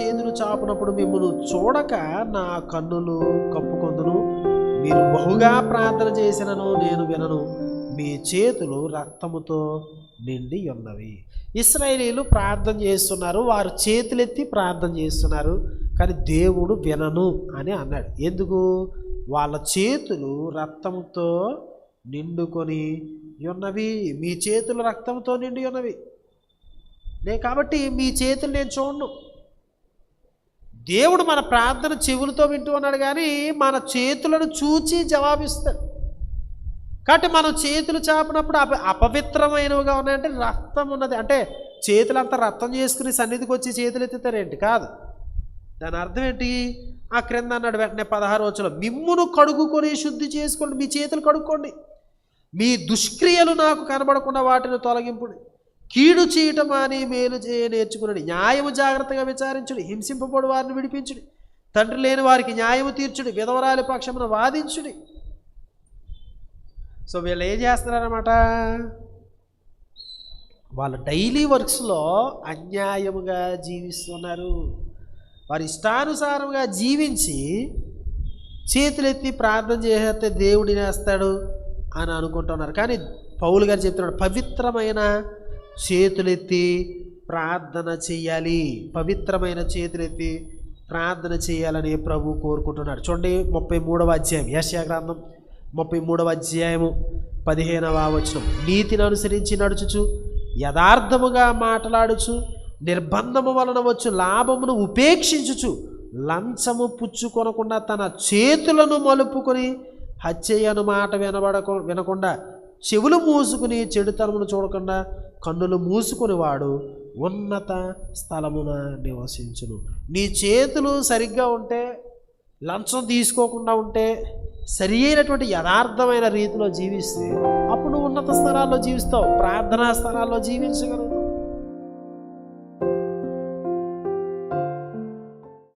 చేతులు చాపునప్పుడు మిమ్మల్ని చూడక నా కన్నులు కప్పుకొందును. మీరు బహుగా ప్రార్థన చేసినను నేను వినను. మీ చేతులు రక్తముతో నిండి ఉన్నవి. ఇస్రాయేలీలు ప్రార్థన చేస్తున్నారు. వారు చేతులెత్తి ప్రార్థన చేస్తున్నారు. కానీ దేవుడు వినను అని అన్నాడు. ఎందుకు? వాళ్ళ చేతులు రక్తంతో నిండుకొని ఉన్నవి. మీ చేతులు రక్తంతో నిండి ఉన్నవి. నే కాబట్టి మీ చేతులు నేను చూడను. దేవుడు మన ప్రార్థన చెవులతో వింటూ ఉన్నాడు కానీ మన చేతులను చూచి జవాబిస్తాడు. కాబట్టి మనం చేతులు చాపినప్పుడు అప అపవిత్రమైనవిగా ఉన్నాయంటే రక్తం ఉన్నది. అంటే చేతులంతా రక్తం చేసుకుని సన్నిధికి వచ్చి చేతులు ఎత్తుతారేంటి కాదు. దాని అర్థం ఏంటి? ఆ క్రింద అన్నాడు వెంటనే పదహారు వచ్చలో మిమ్మును కడుగుకొని శుద్ధి చేసుకోండి మీ చేతులు కడుక్కోండి. మీ దుష్క్రియలు నాకు కనబడకుండా వాటిని తొలగింపుడు. కీడు చేయటం అని మేలు చేయ నేర్చుకున్నాడు. న్యాయము జాగ్రత్తగా విచారించుడు హింసింపబడు వారిని విడిపించుడు. తండ్రి లేని వారికి న్యాయము తీర్చుడు విధవరాలి పక్షమున వాదించుడి. సో వీళ్ళు ఏం చేస్తున్నారన్నమాట? వాళ్ళ డైలీ వర్క్స్లో అన్యాయముగా జీవిస్తున్నారు. వారి ఇష్టానుసారంగా జీవించి చేతులెత్తి ప్రార్థన చేస్తే దేవుడిని వేస్తాడు అని అనుకుంటున్నారు. కానీ పౌలు గారు చెప్తున్నాడు పవిత్రమైన చేతులెత్తి ప్రార్థన చేయాలి. పవిత్రమైన చేతులెత్తి ప్రార్థన చేయాలని ప్రభు కోరుకుంటున్నాడు. చూడండి ముప్పై మూడవ అధ్యాయం. యశా గ్రంథం ముప్పై మూడవ అధ్యాయము పదిహేనవ వచనం. నీతిని అనుసరించి నడుచుచు యథార్థముగా మాట్లాడుచు నిర్బంధము వలన వచ్చు లాభమును ఉపేక్షించుచు లంచము పుచ్చుకొనకుండా తన చేతులను మలుపుకొని హత్యయను మాట వినబడక వినకుండా చెవులు మూసుకుని చెడుతనమును చూడకుండా కన్నులు మూసుకుని వాడు ఉన్నత స్థలమున నివసించును. నీ చేతులు సరిగ్గా ఉంటే లంచం తీసుకోకుండా ఉంటే సరి అయినటువంటి యథార్థమైన రీతిలో జీవిస్తే అప్పుడు ఉన్నత స్థలాల్లో జీవిస్తావు ప్రార్థనా స్థలాల్లో జీవించగలవు.